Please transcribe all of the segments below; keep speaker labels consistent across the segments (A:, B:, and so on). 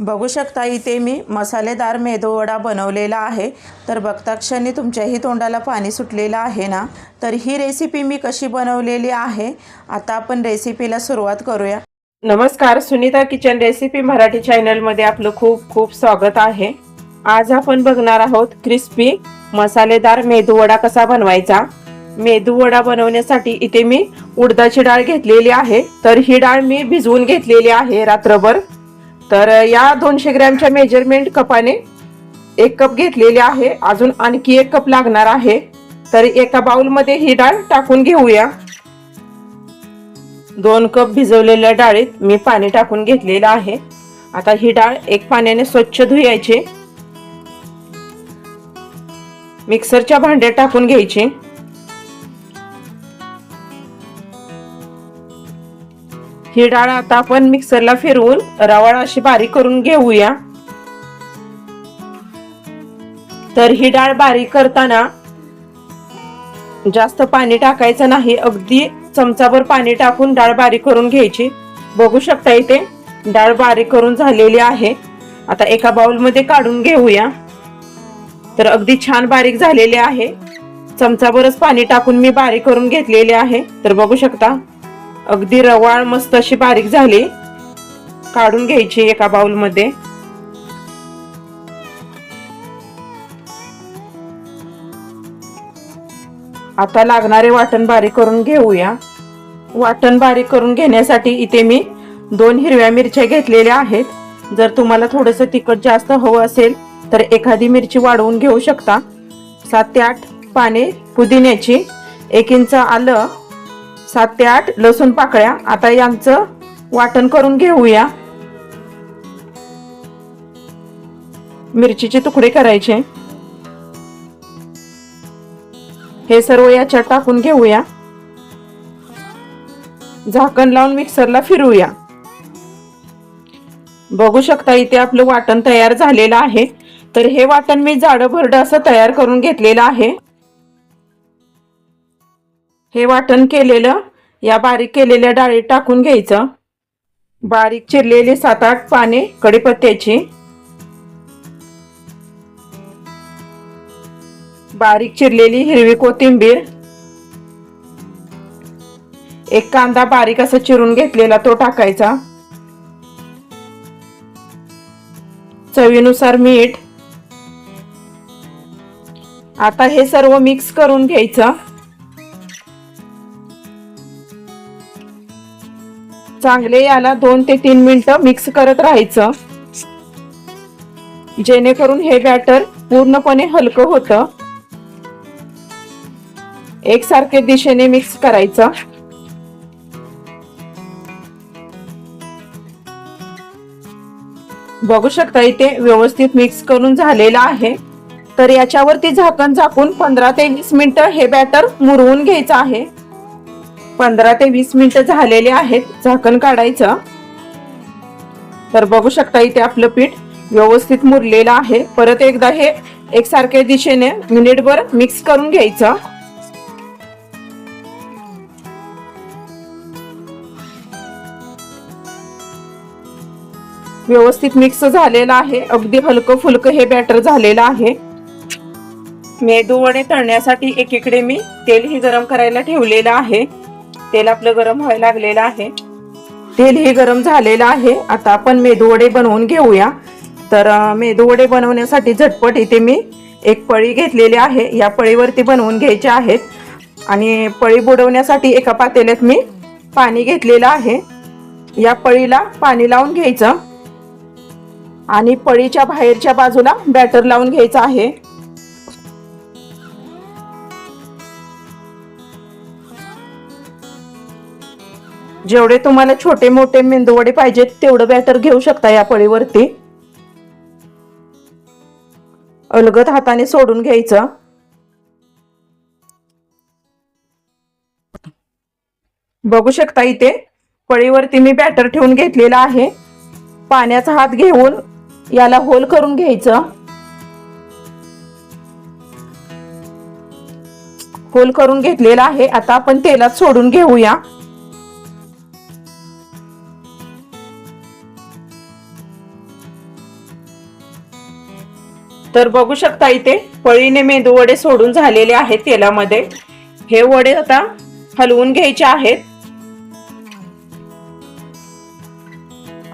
A: बघू शकता इथे मी मसालेदार मेदूवडा बनवलेला आहे. तर बघताक्षणी तुमच्याही तोंडाला पाणी सुटलेलं आहे ना? तर ही रेसिपी मी कशी बनवलेली आहे? आता आपण रेसिपीला सुरुवात करूया.
B: नमस्कार सुनीता किचन रेसिपी मराठी चॅनलमध्ये आपलं खूप खूप स्वागत आहे. आज आपण बघणार आहोत क्रिस्पी मसालेदार मेदूवडा कसा बनवायचा? मेदूवडा बनवण्यासाठी इथे मी उडदाची डाळ घेतलेली आहे. तर ही डाळ मी भिजवून घेतलेली आहे रात्रभर. तर या दोनशे ग्रॅमच्या मेजरमेंट कपाने एक कप घेतलेली आहे. अजून आणखी एक कप लागणार आहे. तर एका बाउलमध्ये ही डाळ टाकून घेऊया. दोन कप भिजवलेल्या डाळीत मी पाणी टाकून घेतलेलं आहे. आता ही डाळ एक पाण्याने स्वच्छ धुयायची. मिक्सरच्या भांड्यात टाकून घ्यायची. ही डाळ आता आपण मिक्सरला फिरवून रवाळ अशी बारीक करून घेऊया. तर ही डाळ बारीक करताना जास्त पाणी टाकायचं नाही अगदी चमचाभर पाणी टाकून डाळ बारीक करून घ्यायची. बघू शकता इथे डाळ बारीक करून झालेली आहे. आता एका बाउलमध्ये काढून घेऊया. तर अगदी छान बारीक झालेली आहे. चमचाभरच पाणी टाकून मी बारीक करून घेतलेली आहे. तर बघू शकता अगदी रवाळ मस्त अशी बारीक झाली. काढून घ्यायची एका बाउलमध्ये. आता लागणारे वाटण बारीक करून घेऊया. वाटण बारीक करून घेण्यासाठी इथे मी दोन हिरव्या मिरच्या घेतलेल्या आहेत. जर तुम्हाला थोडंसं तिखट जास्त हवं असेल तर एखादी मिरची वाढवून घेऊ शकता. सात ते आठ पाने पुदिन्याची एक इंच आलं सात ते आठ लसूण पाकळ्या. आता यांचं वाटण करून घेऊया. मिरचीचे तुकडे करायचे. हे सर्व याच्यात टाकून घेऊया. झाकण लावून मिक्सरला फिरूया बघू शकता इथे आपलं वाटण तयार झालेलं आहे. तर हे वाटण मी जाडं भरडं असं तयार करून घेतलेलं आहे. हे वाटण केलेलं या बारीक केलेल्या डाळीत टाकून घ्यायचं. बारीक चिरलेली सात आठ पाने कडीपत्त्याची बारीक चिरलेली हिरवी कोथिंबीर. एक कांदा बारीक असा चिरून घेतलेला तो टाकायचा. चवीनुसार मीठ. आता हे सर्व मिक्स करून घ्यायचं. चांगले याला दोन ते तीन मिनिटं मिक्स करत राहायचं. जेणेकरून हे बॅटर पूर्णपणे हलकं होतं. एकसारखे दिशेने मिक्स करायचं. बघू शकता इथे व्यवस्थित मिक्स करून झालेलं आहे. तर याच्यावरती झाकण झाकून पंधरा ते वीस मिनिटं हे बॅटर मुरवून घ्यायचं आहे. पंधरा ते वीस मिनिटं झालेले आहेत झाकण काढायचं. तर बघू शकता इथे आपलं पीठ व्यवस्थित मुरलेलं आहे. परत एकदा हे एकसारख्या दिशेने मिनिटभर मिक्स करून घ्यायचं. व्यवस्थित मिक्स झालेलं आहे. अगदी हलकं फुलकं हे बॅटर झालेलं आहे. मेदू वडे तळण्यासाठी एकीकडे मी तेलही गरम करायला ठेवलेलं आहे. तेल आपलं गरम व्हायला लागलेलं आहे. तेल हे गरम झालेलं आहे. आता आपण मेदू वडे बनवून घेऊया. तर मेदू वडे बनवण्यासाठी झटपट इथे मी एक पळी घेतलेली आहे. या पळीवरती बनवून घ्यायचे आहेत. आणि पळी बुडवण्यासाठी एका पातेल्यात मी पाणी घेतलेलं आहे. या पळीला पाणी लावून घ्यायचं. आणि पळीच्या बाहेरच्या बाजूला बॅटर लावून घ्यायचं आहे. जेवढे तुम्हाला छोटे मोठे मेंदूवडे पाहिजेत तेवढं बॅटर घेऊ शकता या पळीवरती. अलगद हाताने सोडून घ्यायचं. बघू शकता इथे पळीवरती मी बॅटर ठेवून घेतलेला आहे. पाण्याचा हात घेऊन याला होल करून घ्यायचं. होल करून घेतलेला आहे. आता आपण तेलात सोडून घेऊया. तर बघू शकता इथे पळीने मेंदू वडे सोडून झालेले आहेत तेलामध्ये. हे वडे आता हलवून घ्यायचे आहेत.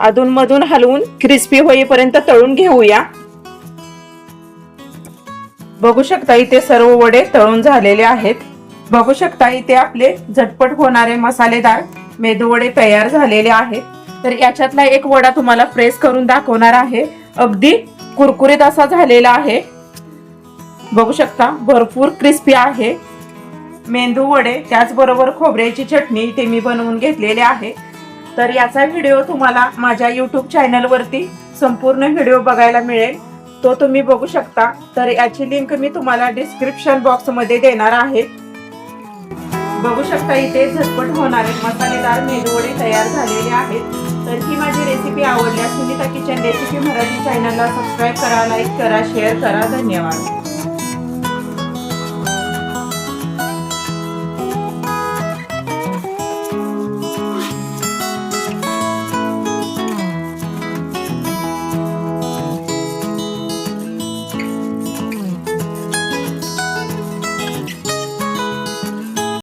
B: अधूनमधून हलवून क्रिस्पी होईपर्यंत तळून घेऊया. बघू शकता इथे सर्व वडे तळून झालेले आहेत. बघू शकता इथे आपले झटपट होणारे मसालेदार मेदू वडे तयार झालेले आहेत. तर याच्यातला एक वडा तुम्हाला प्रेस करून दाखवणार आहे. अगदी कुरकुरीत असा झालेला आहे. बघू शकता भरपूर क्रिस्पी आहे. मेंदू वडे त्याचबरोबर खोबऱ्याची चटणी इथे मी बनवून घेतलेली आहे. तर याचा व्हिडिओ तुम्हाला माझ्या यूट्यूब चॅनलवरती संपूर्ण व्हिडिओ बघायला मिळेल. तो तुम्ही बघू शकता. तर याची लिंक मी तुम्हाला डिस्क्रिप्शन बॉक्समध्ये देणार आहे. बघू शकता इथे झटपट होणारे मसालेदार मेदूवडे तयार झालेले आहेत. तर ही माझी रेसिपी आवडल्यास सुनीता किचन रेसिपी मराठी चॅनलला सबस्क्राईब करा लाईक करा शेअर करा. धन्यवाद.